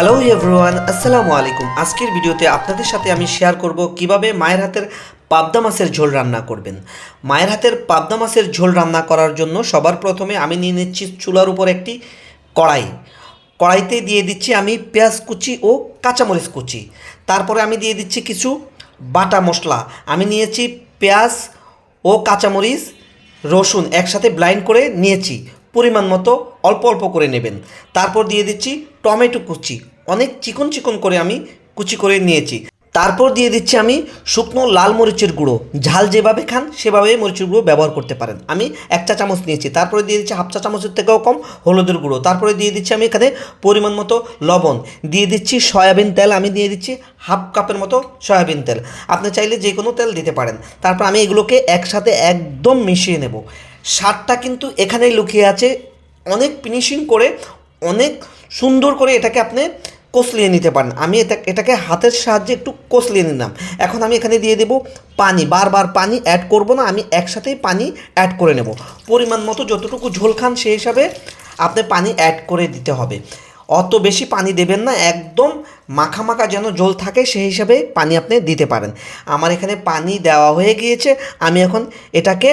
Hello everyone আসসালামু আলাইকুম। আজকের ভিডিওতে আপনাদের সাথে আমি শেয়ার করব কীভাবে মায়ের হাতের পাবদা মাছের ঝোল রান্না করবেন। মায়ের হাতের পাবদা মাছের ঝোল রান্না করার জন্য সবার প্রথমে আমি নিয়ে নিচ্ছি চুলার উপর একটি কড়াই। কড়াইতে দিয়ে দিচ্ছি আমি পেঁয়াজ কুচি ও কাঁচামরিচ কুচি। তারপরে আমি দিয়ে দিচ্ছি কিছু বাটা মশলা। আমি নিয়েছি পেঁয়াজ ও কাঁচামরিচ, রসুন একসাথে ব্লাইন্ড করে নিয়েছি। পরিমাণ মতো অল্প অল্প করে নেবেন। তারপর দিয়ে দিচ্ছি টমেটো কুচি। অনেক চিকন চিকন করে আমি কুচি করে নিয়েছি। তারপর দিয়ে দিচ্ছি আমি শুকনো লাল মরিচের গুঁড়ো। ঝাল যেভাবে খান, সেভাবে মরিচের গুঁড়ো ব্যবহার করতে পারেন। আমি এক চা চামচ নিয়েছি। তারপরে দিয়ে দিচ্ছি হাফ চা চামচের থেকেও কম হলুদের গুঁড়ো। তারপরে দিয়ে দিচ্ছি আমি এখানে পরিমাণ মতো লবণ। দিয়ে দিচ্ছি সয়াবিন তেল। আমি দিয়ে দিচ্ছি হাফ কাপের মতো সয়াবিন তেল। আপনি চাইলে যে কোনো তেল দিতে পারেন। তারপর আমি এগুলোকে একসাথে একদম মিশিয়ে নেব। স্বাদটা কিন্তু এখানেই লুকিয়ে আছে। অনেক ফিনিশিং করে, অনেক সুন্দর করে এটাকে আপনি কষলিয়ে নিতে পারেন। আমি এটা, এটাকে হাতের সাহায্যে একটু কষলিয়ে নিলাম। এখন আমি এখানে দিয়ে দেব পানি। বারবার পানি অ্যাড করব না, আমি একসাথেই পানি অ্যাড করে নেব। পরিমাণ মতো যতটুকু ঝোল খান সেই হিসাবে আপনি পানি অ্যাড করে দিতে হবে। অত বেশি পানি দেবেন না, একদম মাখা মাখা যেন জল থাকে সেই হিসাবে পানি আপনি দিতে পারেন। আমার এখানে পানি দেওয়া হয়ে গিয়েছে। আমি এখন এটাকে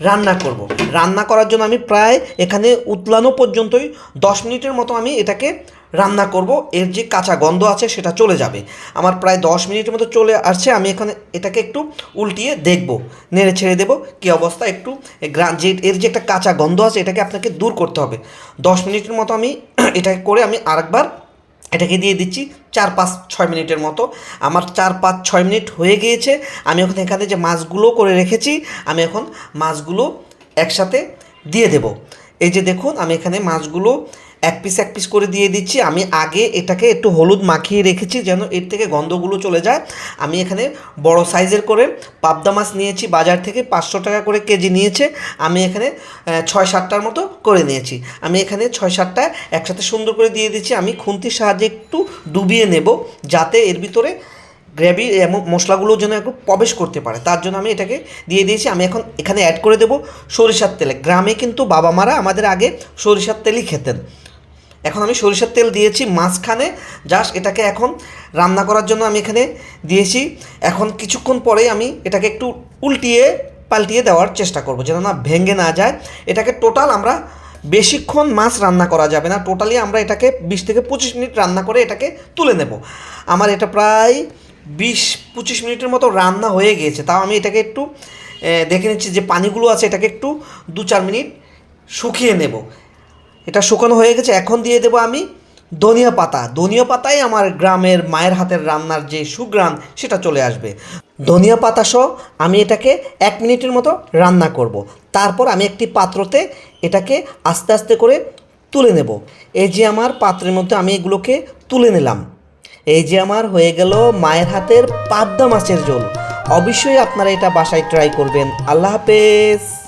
রান্না করব। রান্না করার জন্য আমি প্রায় এখানে উতলানো পর্যন্তই দশ মিনিটের মতো আমি এটাকে রান্না করব। এর যে কাঁচা গন্ধ আছে সেটা চলে যাবে। আমার প্রায় দশ মিনিটের মতো চলে আসছে। আমি এখানে এটাকে একটু উল্টিয়ে দেখব। নেড়ে ছেড়ে দেবো। কী অবস্থা? একটু যে এর যে একটা কাঁচা গন্ধ আছে এটাকে আপনাকে দূর করতে হবে। দশ মিনিটের মতো আমি এটাকে করে আমি আরেকবার এটাকে দিয়ে দিচ্ছি চার পাঁচ ছয় মিনিটের মতো। আমার চার পাঁচ ছয় মিনিট হয়ে গিয়েছে। আমি এখন এখানে যে মাছগুলো করে রেখেছি, আমি এখন মাছগুলো একসাথে দিয়ে দেব। এই যে দেখুন, আমি এখানে মাছগুলো এক পিস এক পিস করে দিয়ে দিচ্ছি। আমি আগে এটাকে একটু হলুদ মাখিয়ে রেখেছি যেন এর থেকে গন্ধগুলো চলে যায়। আমি এখানে বড় সাইজের করে পাবদা মাছ নিয়েছি, বাজার থেকে পাঁচশো টাকা করে কেজি নিয়েছে। আমি এখানে ছয় সাতটার মতো করে নিয়েছি। আমি এখানে ছয় সাতটা একসাথে সুন্দর করে দিয়ে দিচ্ছি। আমি খুন্তির সাহায্যে একটু ডুবিয়ে নেব যাতে এর ভিতরে গ্রেভি এবং মশলাগুলো যেন একটু প্রবেশ করতে পারে। তার জন্য আমি এটাকে দিয়ে দিয়েছি। আমি এখন এখানে অ্যাড করে দেবো সরিষার তেলে। গ্রামে কিন্তু বাবা মারা আমাদের আগে সরিষার তেলই খেতেন। এখন আমি সরিষার তেল দিয়েছি মাঝখানে জাস্ট এটাকে এখন রান্না করার জন্য আমি এখানে দিয়েছি। এখন কিছুক্ষণ পরেই আমি এটাকে একটু উল্টিয়ে পাল্টিয়ে দেওয়ার চেষ্টা করব, যেন না ভেঙে না যায়। এটাকে টোটাল আমরা বেশিক্ষণ মাছ রান্না করা যাবে না টোটালি আমরা এটাকে বিশ থেকে পঁচিশ মিনিট রান্না করে এটাকে তুলে নেব। আমার এটা প্রায় বিশ পঁচিশ মিনিটের মতো রান্না হয়ে গিয়েছে, তাও আমি এটাকে একটু দেখে নিচ্ছি যে পানিগুলো আছে, এটাকে একটু দু চার মিনিট শুকিয়ে নেব। এটা শুকানো হয়ে গেছে, এখন দিয়ে দেবো আমি ধনিয়া পাতা। ধনিয়া পাতাই আমার গ্রামের মায়ের হাতের রান্নার যে সুগ্রাম সেটা চলে আসবে। ধনিয়া পাতা সহ আমি এটাকে এক মিনিটের মতো রান্না করব। তারপর আমি একটি পাত্রতে এটাকে আস্তে আস্তে করে তুলে নেব। এই যে আমার পাত্রের মধ্যে আমি এগুলোকে তুলে নিলাম। এই যে আমার হয়ে গেল মায়ের হাতের পাবদা মাছের ঝোল। অবশ্যই আপনারা এটা বাসায় ট্রাই করবেন। আল্লাহ হাফেজ।